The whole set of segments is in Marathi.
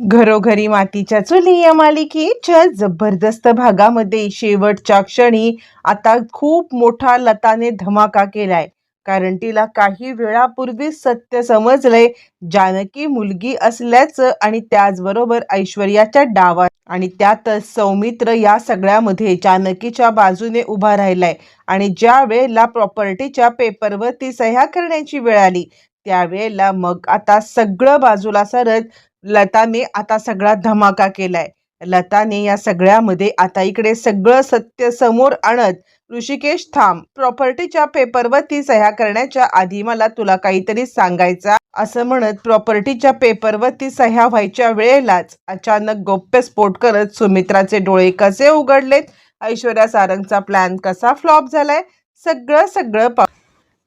घरोघरी मातीच्या चुली या मालिकेच्या जबरदस्त भागामध्ये शेवटच्या क्षणी आता खूप मोठा लताने धमाका केलाय. कारण तिला काही वेळापूर्वी सत्य समजलंय जानकी मुलगी असल्याचं आणि त्याचबरोबर ऐश्वर्याच्या डावात आणि त्यातच सौमित्र या सगळ्यामध्ये जानकीच्या बाजूने उभा राहिलाय आणि ज्या वेळेला प्रॉपर्टीच्या पेपरवरती सह्या करण्याची वेळ आली त्यावेळेला मग आता सगळं बाजूला सरत लताने आता सगळा धमाका केलाय. लताने या सगळ्यामध्ये आता इकडे सगळं सत्य समोर आणत ऋषिकेश थांब प्रॉपर्टीच्या पेपरवरती सह्या करण्याच्या आधी मला तुला काहीतरी सांगायचा असं म्हणत प्रॉपर्टीच्या पेपरवरती सह्या व्हायच्या वेळेलाच अचानक गौप्यस्फोट करत सुमित्राचे डोळे कसे उघडलेत ऐश्वर्या सारंगचा प्लॅन कसा फ्लॉप झालाय सगळं सगळं पा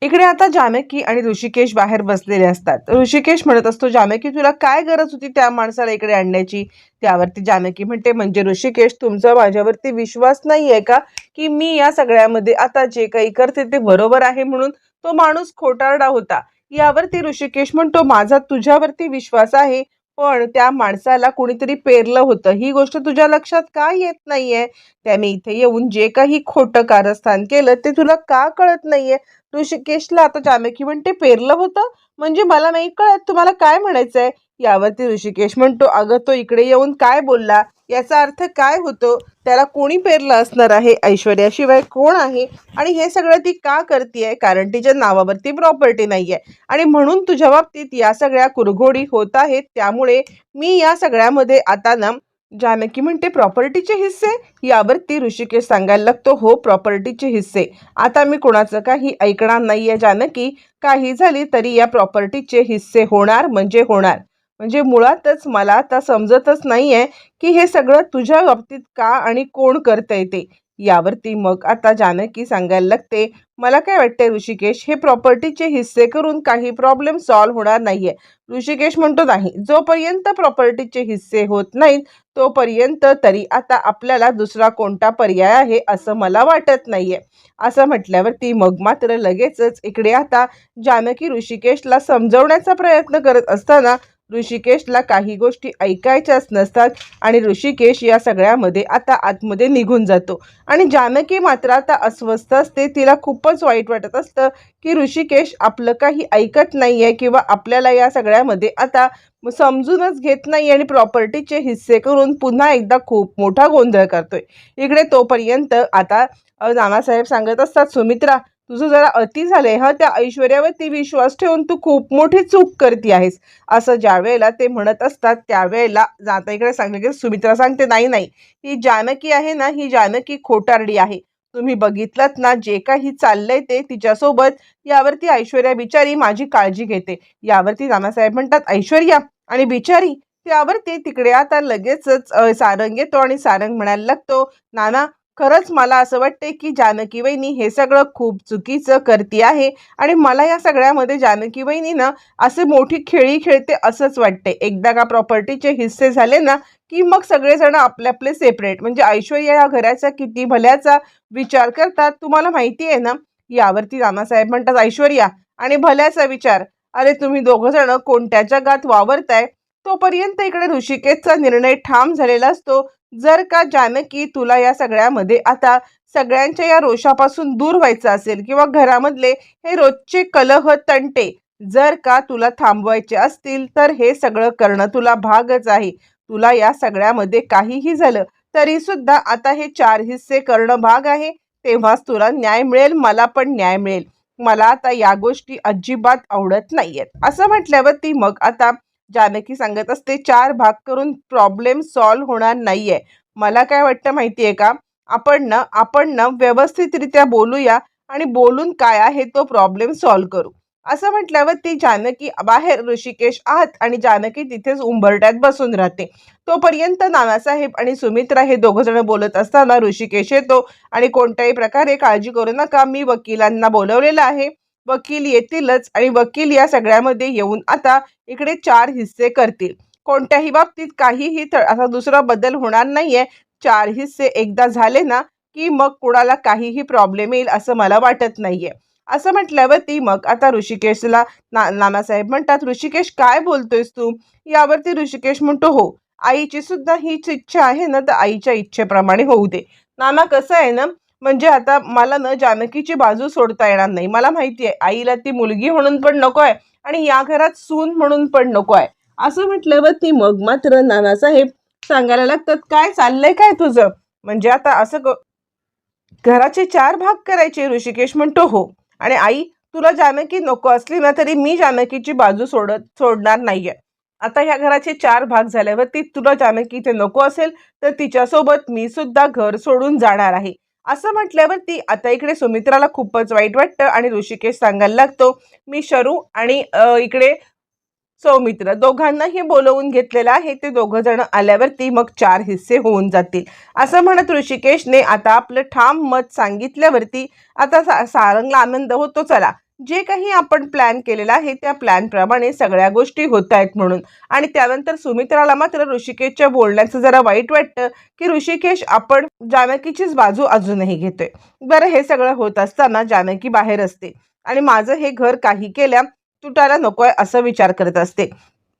इकडे आता जानकी आणि ऋषिकेश बाहेर बसलेले असतात. ऋषिकेश म्हणत असतो जानकी तुला काय गरज होती त्या माणसाला इकडे आणण्याची? त्यावरती जानकी म्हणते म्हणजे ऋषिकेश तुमचा माझ्यावरती विश्वास नाही आहे का की मी या सगळ्यामध्ये आता जे काही करते ते बरोबर आहे म्हणून तो माणूस खोटारडा होता? यावरती ऋषिकेश म्हणतो माझा तुझ्यावरती विश्वास आहे पण त्या माणसाला कुणीतरी पेरलं होतं. ही गोष्ट तुझ्या लक्षात का येत नाहीये? त्याने इथे येऊन जे काही खोटं कारस्थान केलं ते तुला का कळत नाहीये? ऋषिकेशला. आता जानकी म्हणते पेरलं होतं. म्हणजे मला नाही कळत तुम्हाला काय म्हणायचंय? यावरती ऋषिकेश म्हणतो अगं तो इकडे येऊन काय बोलला? याचा अर्थ काय होतो? त्याला कोणी पेरलं असणार आहे? ऐश्वर्याशिवाय कोण आहे? आणि हे सगळं ती का करते कारण तिच्या नावावरती प्रॉपर्टी नाहीये. आणि म्हणून तुझ्या बाबतीत या सगळ्या कुरघोडी होत आहेत. त्यामुळे मी या सगळ्यामध्ये आता ना जानकी म्हणते प्रॉपर्टीचे हिस्से? यावरती ऋषिकेश सांगायला लागतो हो प्रॉपर्टीचे हिस्से. आता मी कोणाचं काही ऐकणार नाहीये जानकी. काही झाली तरी या प्रॉपर्टीचे हिस्से होणार म्हणजे होणार. म्हणजे मुळातच मला आता समजतच नाही आहे की हे सगळं तुझ्या बाबतीत का आणि कोण करतंय ते. यावरती मग आता जानकी सांगायला लागते मला काय वाटतंय ऋषिकेश हे प्रॉपर्टीचे हिस्से करून काही प्रॉब्लेम सॉल्व्ह होणार नाहीये. ऋषिकेश म्हणतो नाही जोपर्यंत प्रॉपर्टीचे हिस्से होत नाहीत तोपर्यंत तरी आता आपल्याला दुसरा कोणता पर्याय आहे असं मला वाटत नाहीये. असं म्हटल्यावरती मग मात्र लगेचच इकडे आता जानकी ऋषिकेशला समजवण्याचा प्रयत्न करत असताना ऋषिकेशला काही गोष्टी ऐकायच्याच नसतात आणि ऋषिकेश या सगळ्यामध्ये आता आतमध्ये निघून जातो. आणि जानकी मात्र आता अस्वस्थ असते तिला खूपच वाईट वाटत असतं की ऋषिकेश आपलं काही ऐकत नाही आहे किंवा आपल्याला या सगळ्यामध्ये आता समजूनच घेत नाही आणि प्रॉपर्टीचे हिस्से करून पुन्हा एकदा खूप मोठा गोंधळ करतोय. इकडे तोपर्यंत आता नानासाहेब सांगत असतात सुमित्रा तुझं जरा अति झालंय हा त्या ऐश्वर्यावरती विश्वास ठेवून तू खूप मोठी चूक करते आहेस. असं ज्या वेळेला ते म्हणत असतात त्यावेळेला जाता इकडे सांगले की सुमित्रा सांगते नाही नाही ही जानकी आहे ना ही जानकी खोटारडी आहे. तुम्ही बघितलात ना जे काही चाललंय ते तिच्यासोबत. यावरती ऐश्वर्या बिचारी माझी काळजी घेते. यावरती नानासाहेब म्हणतात ऐश्वर्या आणि बिचारी त्यावरती तिकडे आता लगेचच सारंग येतो आणि सारंग म्हणायला लागतो नाना खरंच मला असं वाटते की जानकी वहिनी हे सगळं खूप चुकीचं करती आहे आणि मला या सगळ्यामध्ये जानकी वहिनी ना असे मोठी खेळी खेळते असंच वाटते एकदा का प्रॉपर्टीचे हिस्से झाले ना की मग सगळेजण आपले आपले सेपरेट म्हणजे ऐश्वर्या या घराचा किती भल्याचा विचार करतात तुम्हाला माहिती आहे ना? यावरती नानासाहेब म्हणतात ऐश्वर्या आणि भल्याचा विचार. अरे तुम्ही दोघं जण कोणत्या जगात वावरताय? तोपर्यंत इकडे ऋषिकेशचा निर्णय ठाम झालेला असतो. जर का जानकी तुला या सगळ्यामध्ये आता सगळ्यांच्या या रोषापासून दूर व्हायचं असेल किंवा घरामधले हे रोजचे कलह तंटे जर का तुला थांबवायचे असतील तर हे सगळं करणं तुला भागच आहे. तुला या सगळ्यामध्ये काहीही झालं तरी सुद्धा आता हे चार हिस्से करणं भाग आहे. तेव्हाच तुला न्याय मिळेल मला पण न्याय मिळेल. मला आता या गोष्टी अजिबात आवडत नाहीयेत. असं म्हटल्यावरती मग आता जानकी सांगत असते चार भाग करून प्रॉब्लेम सॉल्व्ह होणार नाहीये. मला काय वाटतं माहिती आहे का? आपण ना आपण ना व्यवस्थितरित्या बोलूया आणि बोलून काय आहे तो प्रॉब्लेम सॉल्व्ह करू. असं म्हटल्यावर ती जानकी बाहेर ऋषिकेश आत आणि जानकी तिथेच उंबरट्यात बसून राहते. तोपर्यंत नानासाहेब आणि सुमित्रा हे दोघं जण बोलत असताना ऋषिकेश येतो आणि कोणत्याही प्रकारे काळजी करू नका मी वकिलांना बोलवलेलं आहे. वकील येतीलच आणि वकील या सगळ्यामध्ये येऊन आता इकडे चार हिस्से करतील. कोणत्याही बाबतीत काहीही त- असा दुसरा बदल होणार नाहीये. चार हिस्से एकदा झाले ना की मग कुणाला काहीही प्रॉब्लेम येईल असं मला वाटत नाहीये. असं म्हटल्यावरती मग आता ऋषिकेशला ना नानासाहेब म्हणतात ऋषिकेश काय बोलतोयस तू? यावरती ऋषिकेश म्हणतो हो आईची सुद्धा हीच इच्छा आहे ना तर आईच्या इच्छेप्रमाणे होऊ दे. नाना कसं आहे ना म्हणजे आता मला ना जानकीची बाजू सोडता येणार नाही. मला माहिती आहे आईला ती मुलगी म्हणून पण नको आहे आणि या घरात सून म्हणून पण नको आहे. असं म्हटल्यावर ती मग मात्र नानासाहेब सांगायला लागतात काय चाललंय काय तुझं? म्हणजे आता असं घराचे चार भाग करायचे. ऋषिकेश म्हणतो हो. आणि आई तुला जानकी नको असली ना तरी मी जानकीची बाजू सोडत सोडणार नाहीये. आता ह्या घराचे चार भाग झाल्यावर ती तुला जानकी इथे नको असेल तर तिच्यासोबत मी सुद्धा घर सोडून जाणार आहे. असं म्हटल्यावरती आता इकडे सुमित्राला खूपच वाईट वाटतं आणि ऋषिकेश सांगायला लागतो मी शरू आणि इकडे सौमित्र दोघांनाही बोलवून घेतलेलं आहे. ते दोघं जण आल्यावरती मग चार हिस्से होऊन जातील. असं म्हणत ऋषिकेशने आता आपलं ठाम मत सांगितल्यावरती आता सा सारंगला आनंद होतो चला जे काही आपण प्लॅन केलेला आहे त्या प्लॅनप्रमाणे सगळ्या गोष्टी होत आहेत म्हणून. आणि त्यानंतर सुमित्राला मात्र ऋषिकेशच्या बोलण्याचं जरा वाईट वाटतं की ऋषिकेश आपण जानकीचीच बाजू अजूनही घेतोय. बरं हे सगळं होत असताना जानकी बाहेर असते आणि माझं हे घर काही केल्या तुटायला नकोय असं विचार करत असते.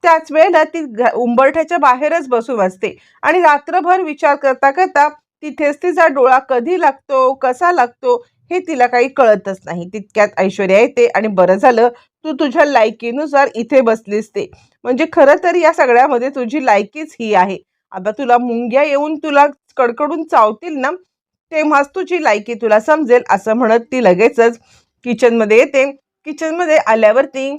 त्याच वेळेला ती उंबरठ्याच्या बाहेरच बसून असते आणि रात्रभर विचार करता करता तिथेच तिचा डोळा कधी लागतो कसा लागतो हे तिला काही कळतच नाही. तितक्यात ऐश्वर्या येते आणि बरं झालं तू तुझ्या लायकीनुसार इथे बसलीस ते. म्हणजे खरं तर या सगळ्यामध्ये तुझी लायकीच ही आहे. आता तुला मुंग्या येऊन तुला कडकडून चावतील ना तेव्हाच तुझी लायकी तुला समजेल असं म्हणत ती लगेचच किचनमध्ये येते. किचनमध्ये आल्यावरती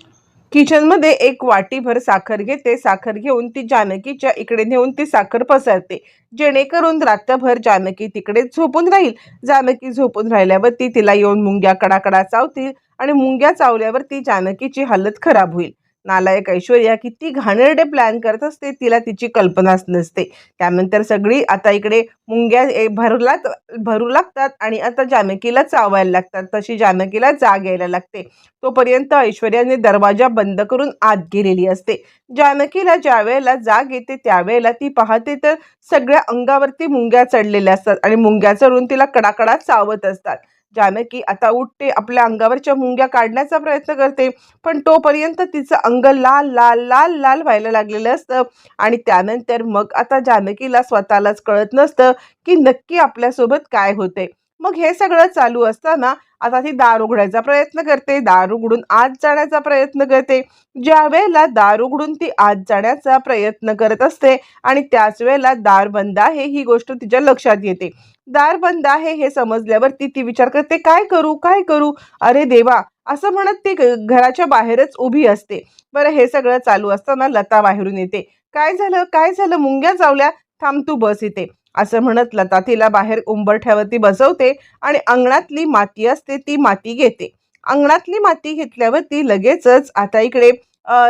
किचनमध्ये एक वाटीभर साखर घेते. साखर घेऊन ती जानकीच्या इकडे नेऊन ती साखर पसरते. जेणेकरून रात्रभर जानकी तिकडे झोपून राहील. जानकी झोपून राहिल्यावरती तिला येऊन मुंग्या कडाकडा चावतील आणि मुंग्या चावल्यावरती जानकीची हालत खराब होईल. नालायक ऐश्वर्या किती घाणेरडे प्लॅन करत असते तिला तिची कल्पनाच नसते. त्यानंतर सगळी आता इकडे मुंग्या भरलात भरू भरू लागतात आणि आता जानकीला चावायला लागतात. तशी जानकीला जाग यायला लागते. तोपर्यंत ऐश्वर्याने दरवाजा बंद करून आत गेलेली असते. जानकीला ज्या वेळेला जाग येते त्यावेळेला ती पाहते तर सगळ्या अंगावरती मुंग्या चढलेल्या असतात आणि मुंग्या चढून तिला कडाकडा चावत असतात. जानकी आता उठते आपल्या अंगावरच्या मुंग्या काढण्याचा प्रयत्न करते. पण तोपर्यंत तिचं अंग लाल लाल लाल लाल व्हायला लागलेलं असतं. आणि त्यानंतर मग आता जानकीला स्वतःलाच कळत नसतं की नक्की आपल्यासोबत काय होते मग हे सगळं चालू असताना आता ती दार उघडायचा प्रयत्न करते दार उघडून आत जाण्याचा प्रयत्न करते. ज्या वेळेला दार उघडून ती आत जाण्याचा प्रयत्न करत असते आणि त्याच वेळेला दार बंद आहे ही गोष्ट तिच्या लक्षात येते. दार बंद आहे हे समजल्यावरती ती विचार करते काय करू काय करू? अरे देवा! असं म्हणत ती घ- घराच्या बाहेरच उभी असते. बरं हे सगळं चालू असताना लता बाहेरून येते. काय झालं? काय झालं? मुंग्या चावल्या थांब तू बस इथे. असं म्हणत लता तिला बाहेर उंबरठ्यावरती बसवते आणि अंगणातली माती असते ती माती घेते. अंगणातली माती घेतल्यावरती लगेचच आता इकडे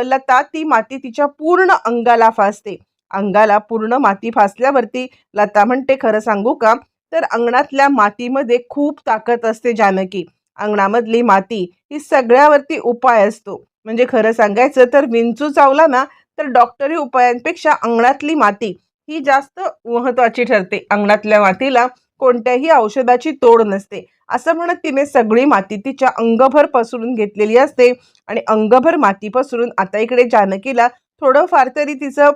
लता ती माती तिच्या पूर्ण अंगाला फासते. अंगाला पूर्ण माती फासल्यावरती लता म्हणते खरं सांगू का? तर अंगणातल्या मातीमध्ये खूप ताकद असते जानकी. अंगणामधली माती ही सगळ्यावरती उपाय असतो. म्हणजे खरं सांगायचं तर विंचू चावला ना तर डॉक्टरी उपायांपेक्षा अंगणातली माती ही जास्त महत्वाची ठरते. अंगणातल्या मातीला कोणत्याही औषधाची तोड नसते. असं म्हणत तिने सगळी माती तिच्या अंगभर पसरून घेतलेली असते आणि अंगभर माती पसरून आता इकडे जानकीला थोडंफार तरी तिचं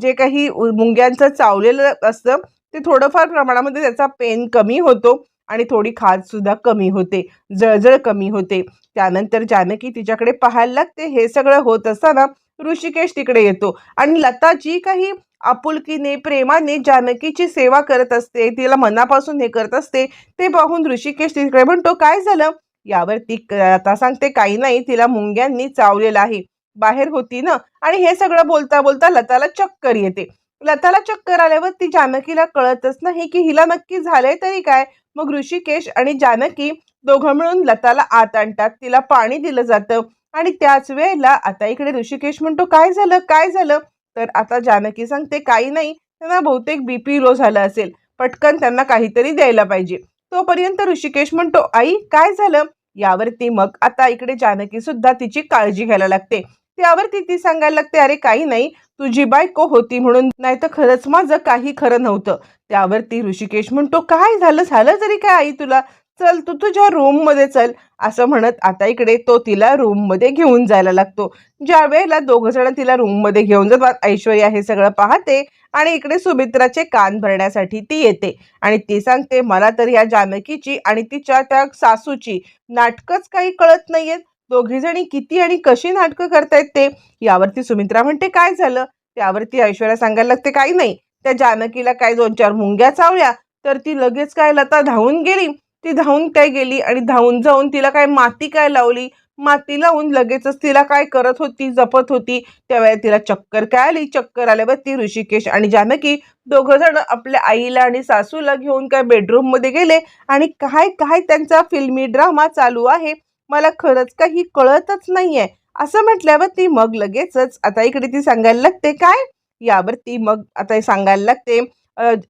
जे काही मुंग्यांचं चावलेलं असतं ते थोडंफार प्रमाणामध्ये त्याचा पेन कमी होतो आणि थोडी खाज सुद्धा कमी होते. जळजळ कमी होते. त्यानंतर जानकी तिच्याकडे पाहायला लागते. हे सगळं होत असताना ऋषिकेश तिकडे येतो. आणि लता जी काही आपुलकीने प्रेमाने जानकीची सेवा करत असते तिला मनापासून हे करत असते ते पाहून ऋषिकेश तिकडे म्हणतो काय झालं? यावरती क- आता सांगते काही नाही तिला मुंग्यांनी चावलेलं आहे. बाहेर होती ना? आणि हे सगळं बोलता बोलता लताला चक्कर येते. लताला चक्कर आल्यावर ती जानकीला कळतच नाही की हिला नक्की झालंय तरी काय? मग ऋषिकेश आणि जानकी दोघं मिळून लताला आत आणतात तिला पाणी दिलं जातं. आणि त्याच वेळेला आता इकडे ऋषिकेश म्हणतो काय झालं? काय झालं? तर आता जानकी सांगते काही नाही त्यांना बहुतेक बीपी लो झालं असेल पटकन त्यांना काहीतरी द्यायला पाहिजे. तोपर्यंत ऋषिकेश म्हणतो आई काय झालं? यावरती मग आता इकडे जानकी सुद्धा तिची काळजी घ्यायला लागते. त्यावरती ती सांगायला लागते अरे काही नाही तुझी बायको होती म्हणून नाही तर खरंच माझं काही खरं नव्हतं. त्यावरती ऋषिकेश म्हणतो काय झालं? झालं जरी काय आई तुला चल तू तुझ्या रूममध्ये चल. असं म्हणत आता इकडे तो तिला रूममध्ये घेऊन जायला लागतो. ज्या वेळेला दोघ जण तिला रूममध्ये घेऊन जातात ऐश्वर्या हे सगळं पाहते आणि इकडे सुमित्राचे कान भरण्यासाठी ती येते. आणि ती सांगते मला तर या जानकीची आणि तिच्या त्या सासूची नाटकच काही कळत नाहीयेत. दोघी जणी किती आणि कशी नाटकं करतायत ते? यावरती सुमित्रा म्हणते काय झालं? त्यावरती ऐश्वर्या सांगायला लागते काही नाही. त्या जानकीला काय दोन चार मुंग्या चावल्या तर ती लगेच काय लता धावून गेली. ती धावून काय गेली आणि धावून जाऊन तिला काय माती काय लावली? माती लावून लगेचच तिला काय करत होती जपत होती? त्यावेळेला तिला चक्कर काय आली? चक्कर आल्यावर ती ऋषिकेश आणि जानकी दोघं जण आपल्या आईला आणि सासूला घेऊन काय बेडरूममध्ये गेले आणि काय काय त्यांचा फिल्मी ड्रामा चालू आहे? मला खरंच काही कळतच नाहीये. असं म्हटल्यावर ती मग लगेचच आता इकडे ती सांगायला लागते काय? यावर ती मग आता हे सांगायला लागते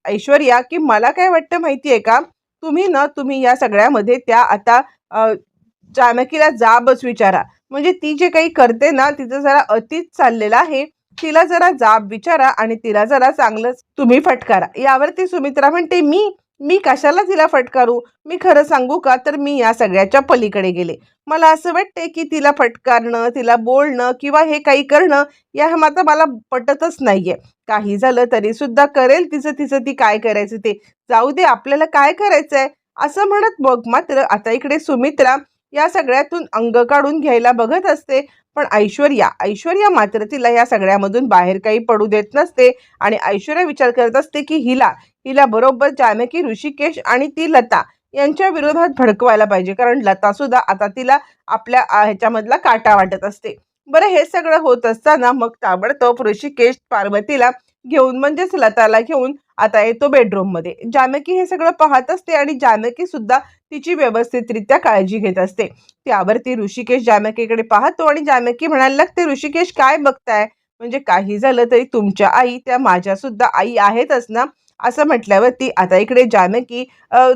ऐश्वर्या की मला काय वाटतं माहितीये का? तुम्ही ना तुम्ही या सगळ्यामध्ये त्या आता चाणकीला जानकीला जाबच विचारा. म्हणजे ती जे काही करते ना तिचं जरा अतीच चाललेलं आहे. तिला जरा जाब विचारा आणि तिला जरा चांगलंच तुम्ही फटकारा. यावरती सुमित्रा म्हणते मी मी कशाला तिला फटकारू? मी खरं सांगू का? तर मी या सगळ्याच्या पलीकडे गेले. मला असं वाटते की तिला फटकारणं तिला बोलणं किंवा हे काही करणं या मात्र मला पटतच नाहीये. काही झालं तरी सुद्धा करेल तिचं तिचं ती काय करायचं ते. जाऊ दे आपल्याला काय करायचंय? असं म्हणत मग मात्र आता इकडे सुमित्रा या सगळ्यातून अंग काढून घ्यायला बघत असते. पण ऐश्वर्या ऐश्वर्या मात्र तिला या सगळ्यामधून बाहेर काही पडू देत नसते आणि ऐश्वर्या विचार करत असते की हिला हिला बरोबर जानकी ऋषिकेश आणि ती लता यांच्या विरोधात भडकवायला पाहिजे. कारण लता सुद्धा आता तिला आपल्या ह्याच्यामधला काटा वाटत असते. बरं हे सगळं होत असताना मग ताबडतोब ऋषिकेश पार्वतीला घेऊन म्हणजेच लताला घेऊन आता येतो बेडरूममध्ये जानकी हे सगळं पाहत असते आणि जानकी सुद्धा तिची व्यवस्थितरित्या काळजी घेत असते. त्यावरती ऋषिकेश जानकीकडे पाहतो आणि जानकी म्हणायला लागते ऋषिकेश काय बघताय? म्हणजे काही झालं तरी तुमच्या आई त्या माझ्या सुद्धा आई आहेतच ना? असं म्हटल्यावरती आता इकडे जानकी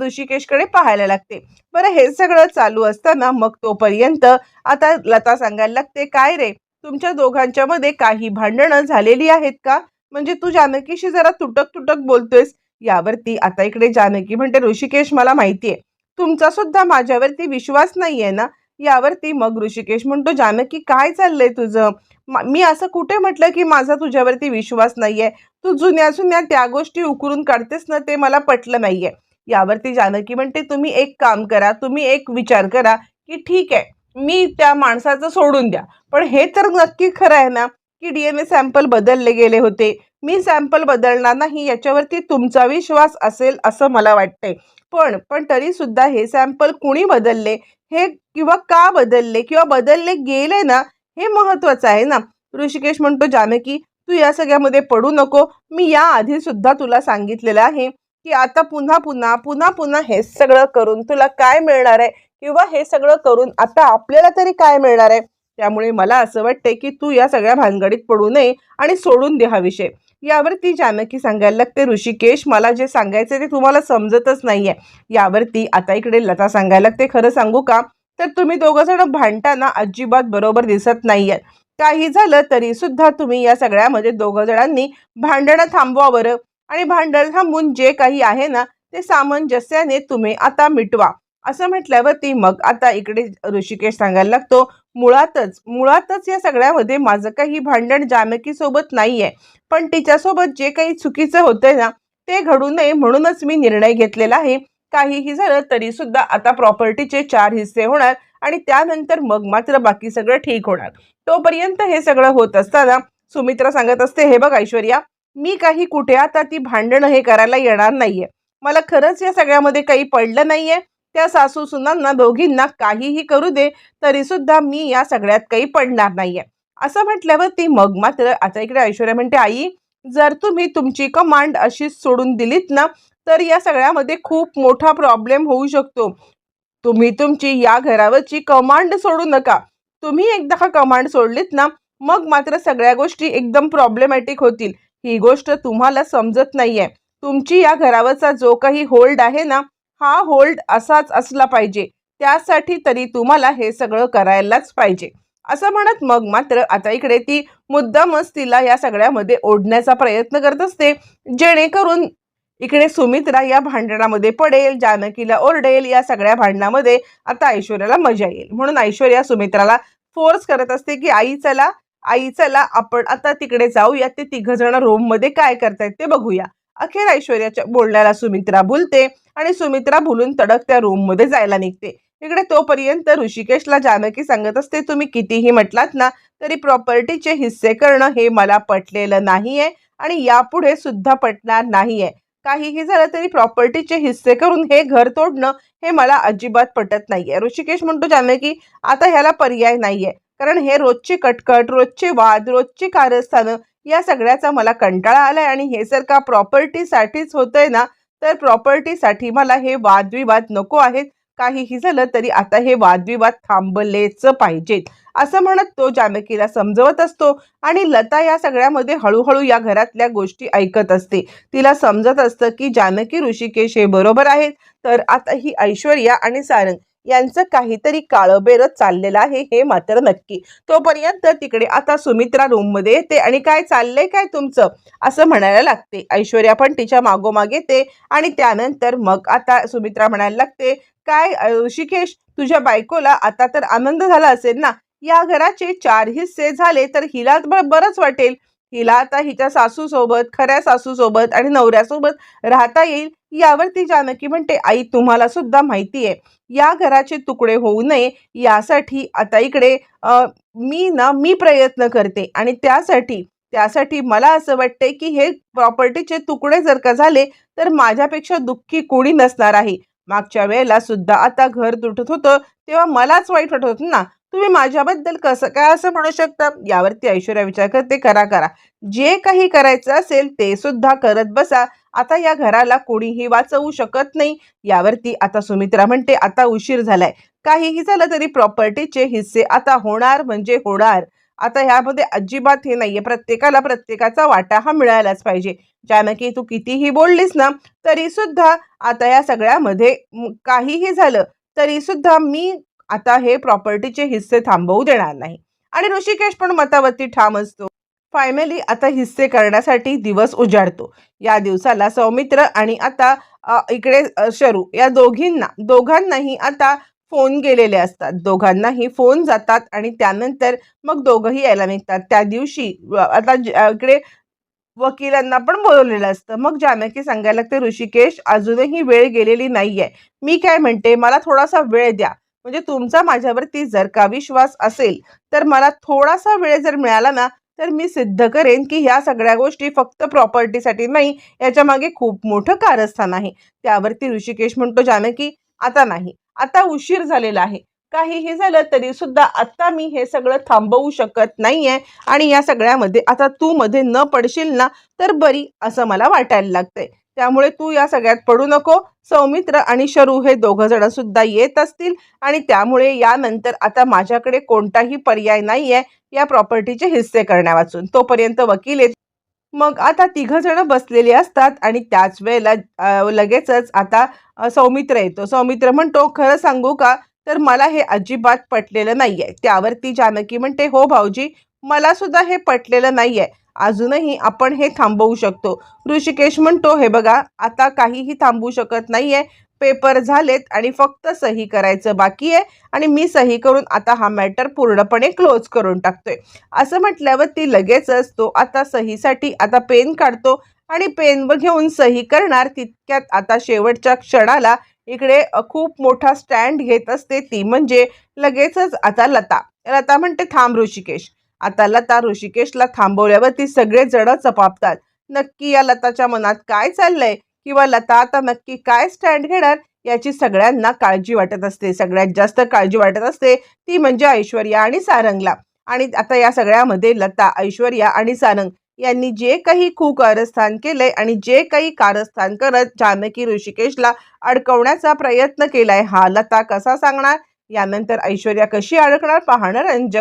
ऋषिकेशकडे पाहायला लागते. बरं हे सगळं चालू असताना मग तोपर्यंत आता लता सांगायला लागते काय रे? तुमच्या दोघांच्या मध्ये काही भांडणं झालेली आहेत का? म्हणजे तू जानकीशी जरा तुटक तुटक बोलतोयस. यावरती आता इकडे जानकी म्हणते ऋषिकेश मला माहितीये. तुमचा सुद्धा माझ्यावरती विश्वास नाहीये ना? यावरती मग ऋषिकेश म्हणतो जानकी काय चाललंय तुझं? मी असं कुठे म्हटलं की माझा तुझ्यावरती विश्वास नाहीये? तू जुन्या जुन्या त्या गोष्टी उकरून काढतेस ना ते मला पटलं नाहीये. यावरती जानकी म्हणते तुम्ही एक काम करा तुम्ही एक विचार करा की ठीक आहे मी त्या माणसाचं सोडून द्या. पण हे तर नक्की खरं आहे ना की डी एन ए सॅम्पल बदलले गेले होते. मी सॅम्पल बदलणार नाही याच्यावरती तुमचा विश्वास असेल असं मला वाटतंय. पण पण तरी सुद्धा हे सॅम्पल कुणी बदलले? हे किंवा का बदलले किंवा बदलले गेले ना हे महत्वाचं आहे ना. ऋषिकेश म्हणतो जानकी तू या सगळ्यामध्ये पडू नको. मी या आधी सुद्धा तुला सांगितलेलं आहे की आता पुन्हा पुन्हा पुन्हा पुन्हा हे सगळं करून तुला काय मिळणार आहे किंवा हे सगळं करून आता आपल्याला तरी काय मिळणार आहे? त्यामुळे मला असं वाटतंय की तू या सगळ्या भानगडीत पडू नये आणि सोडून दे हा विषय. यावरती जानकी सांगायला लागते ऋषिकेश मला जे सांगायचं ते तुम्हाला समजतच नाहीये. यावरती आता इकडे लता सांगायला लागते खरं सांगू का? तर तुम्ही दोघं जण भांडताना अजिबात बरोबर दिसत नाहीये काही झालं तरी सुद्धा तुम्ही या सगळ्यामध्ये दोघं जणांनी भांडणं थांबवा बरं. आणि भांडण थांबून जे काही आहे ना ते सामंजस्याने तुम्ही आता मिटवा. असं म्हटल्यावरती मग आता इकडे ऋषिकेश सांगायला लागतो मुळातच मुळातच या सगळ्यामध्ये माझं काही भांडण जानकीसोबत नाही आहे पण तिच्यासोबत जे काही चुकीचं होतंय ना ते घडू नये म्हणूनच मी निर्णय घेतलेला आहे. काहीही झालं तरी सुद्धा आता प्रॉपर्टीचे चार हिस्से होणार आणि त्यानंतर मग मात्र बाकी सगळं ठीक होणार. तोपर्यंत हे सगळं होत असताना सुमित्रा सांगत असते हे बघ ऐश्वर्या मी काही कुठे आता ती भांडणं हे करायला येणार नाहीये. मला खरंच या सगळ्यामध्ये काही पडलं नाहीये. त्या सासू सुनांना दोघींना काहीही करू दे तरी सुद्धा मी या सगळ्यात काही पडणार नाहीये. असं म्हटल्यावर ती मग मात्र आता इकडे ऐश्वर्या म्हणते आई जर तुम्ही तुमची कमांड अशीच सोडून दिलीत ना तर या सगळ्यामध्ये खूप मोठा प्रॉब्लेम होऊ शकतो. तुम्ही तुमची या घरावरची कमांड सोडू नका. तुम्ही एकदा हा कमांड सोडलीत ना मग मात्र सगळ्या गोष्टी एकदम प्रॉब्लेमॅटिक होतील. ही गोष्ट तुम्हाला समजत नाहीये. तुमची या घरावरचा जो काही होल्ड आहे ना हा होल्ड असाच असला पाहिजे. त्यासाठी तरी तुम्हाला हे सगळं करायलाच पाहिजे. असं म्हणत मग मात्र आता इकडे ती मुद्दामच तिला या सगळ्यामध्ये ओढण्याचा प्रयत्न करत असते. जेणेकरून इकडे सुमित्रा या भांडणामध्ये पडेल जानकीला ओरडेल या सगळ्या भांडणामध्ये आता ऐश्वर्याला मजा येईल. म्हणून ऐश्वर्या सुमित्राला फोर्स करत असते की आई चला आई चला आपण आता तिकडे जाऊया. ते तिघ जण रूममध्ये काय करतायत ते बघूया. अखेर ऐश्वर्याच्या बोलण्याला सुमित्रा भुलते आणि सुमित्रा भुलून तडक त्या रूममध्ये जायला निघते. इकडे तोपर्यंत ऋषिकेशला जानकी सांगत असते तुम्ही कितीही म्हटलात ना तरी प्रॉपर्टीचे हिस्से करणं हे मला पटलेलं नाहीये आणि यापुढे सुद्धा पटणार नाहीये. काहीही झालं तरी प्रॉपर्टीचे हिस्से करून हे घर तोडणं हे मला अजिबात पटत नाहीये. ऋषिकेश म्हणतो जानकी आता ह्याला पर्याय नाहीये. कारण हे रोजची कटकट रोजचे वाद रोजची कारस्थानं या सगळ्याचा मला कंटाळा आलाय आणि हे जर का प्रॉपर्टीसाठीच होतंय ना तर प्रॉपर्टीसाठी मला हे वादविवाद नको आहेत. काहीही झालं तरी आता हे वादविवाद थांबलेच पाहिजेत. असं म्हणत तो जानकीला समजवत असतो आणि लता या सगळ्यामध्ये हळूहळू या घरातल्या गोष्टी ऐकत असते. तिला समजत असतं की जानकी ऋषिकेश हे बरोबर आहेत. तर आता ही ऐश्वर्या आणि सारंग यांचं काहीतरी काळबेरत चाललेलं आहे हे मात्र नक्की. तोपर्यंत तिकडे आता सुमित्रा रूममध्ये येते आणि काय चाललंय काय तुमचं? असं म्हणायला लागते. ऐश्वर्या पण तिच्या मागोमाग येते आणि त्यानंतर मग आता सुमित्रा म्हणायला लागते काय ऋषिकेश तुझ्या बायकोला आता तर आनंद झाला असेल ना? या घराचे चार हिस्से झाले तर हिला बरंच वाटेल. हिला आता हिच्या सासूसोबत खऱ्या सासूसोबत आणि नवऱ्यासोबत राहता येईल यावरती जानकी म्हणते आई तुम्हाला सुद्धा माहिती आहे या घराचे तुकडे होऊ नये यासाठी आता इकडे मी ना मी प्रयत्न करते. आणि त्यासाठी त्यासाठी मला असं वाटतंय की हे प्रॉपर्टीचे तुकडे जर का झाले तर माझ्यापेक्षा दुःखी कोणी नसणार आहे. मागच्या वेळेला सुद्धा आता घर तुटत होतं तेव्हा मलाच वाईट वाटत होतं ना. तुम्ही माझ्याबद्दल कसं काय असं म्हणू शकता? यावरती ऐश्वर्या विचार करते करा करा. जे काही करायचं असेल ते सुद्धा करत बसा. आता या घराला कोणीही वाचवू शकत नाही. यावरती आता सुमित्रा म्हणते आता उशीर झालाय. काहीही झालं तरी प्रॉपर्टीचे हिस्से आता होणार म्हणजे होणार. आता ह्यामध्ये अजिबात हे नाहीये. प्रत्येकाला प्रत्येकाचा वाटा हा मिळायलाच पाहिजे. जानकी तू कितीही बोललीस ना तरी सुद्धा आता या सगळ्यामध्ये काहीही झालं तरी सुद्धा मी आता हे प्रॉपर्टीचे हिस्से थांबवू देणार नाही. आणि ऋषिकेश पण मतावरती ठाम असतो. फायनली आता हिस्से करण्यासाठी दिवस उजाडतो. या दिवसाला सौमित्र आणि आता इकडे शरू या दोघींना दोघांनाही आता फोन गेलेले असतात. दोघांनाही फोन जातात आणि त्यानंतर मग दोघंही यायला निघतात. त्या दिवशी आता इकडे वकिलांना पण बोलवलेलं असतं. मग जानकी सांगायला लागते ऋषिकेश अजूनही वेळ गेलेली नाहीये. मी काय म्हणते? मला थोडासा वेळ द्या. म्हणजे तुमचा माझ्यावरती जर का विश्वास असेल तर मला थोडासा वेळ जर मिळाला ना तर मी सिद्ध करेन की ह्या सगळ्या गोष्टी फक्त प्रॉपर्टीसाठी नाही याच्या मागे खूप मोठं कारस्थान आहे. त्यावरती ऋषिकेश म्हणतो जानकी आता नाही आता उशीर झालेला आहे. काहीही झालं तरी सुद्धा आता मी हे सगळं थांबवू शकत नाहीये आणि या सगळ्यामध्ये आता तू मध्ये न पडशील ना तर बरी असं मला वाटायला लागतंय. त्यामुळे तू या सगळ्यात पडू नको. सौमित्र आणि शरू हे दोघं जण सुद्धा येत असतील आणि त्यामुळे यानंतर आता माझ्याकडे कोणताही पर्याय नाहीये या प्रॉपर्टीचे हिस्से करण्यावाचून. तोपर्यंत वकील येत मग आता तिघ जण बसलेली असतात आणि त्याच वेळेला लगेचच आता सौमित्र येतो. सौमित्र म्हणतो खरं सांगू का? तर मला हे अजिबात पटलेलं नाहीये. त्यावरती जानकी म्हणते हो भाऊजी मला सुद्धा हे पटलेलं नाहीये. अजूनही आपण हे थांबवू शकतो. ऋषिकेश म्हणतो हे बघा आता काहीही थांबवू शकत नाहीये. पेपर झालेत आणि फक्त सही करायचं बाकी आहे आणि मी सही करून आता हा मॅटर पूर्णपणे क्लोज करून टाकतोय. असं म्हटल्यावर ती लगेचच तो आता सहीसाठी आता पेन काढतो आणि पेनवर घेऊन सही करणार. तितक्यात आता शेवटच्या क्षणाला इकडे खूप मोठा स्टँड घेत असते ती म्हणजे लगेचच आता लता. लता म्हणते थांब ऋषिकेश. आता लता ऋषिकेशला थांबवल्यावर ती सगळे जण चपापतात. नक्की या लताच्या मनात काय चाललंय? किंवा लता आता नक्की काय स्टँड घेणार? याची सगळ्यांना काळजी वाटत असते. सगळ्यात जास्त काळजी वाटत असते ती म्हणजे ऐश्वर्या आणि सारंगला. आणि आता या सगळ्यामध्ये लता ऐश्वर्या आणि सारंग यांनी जे काही कुकारस्थान केलंय आणि जे काही कारस्थान करत जानकी ऋषिकेशला अडकवण्याचा प्रयत्न केलाय हा लता कसा सांगणार? यानंतर ऐश्वर्या कशी अडकणार? पाहणार रंजक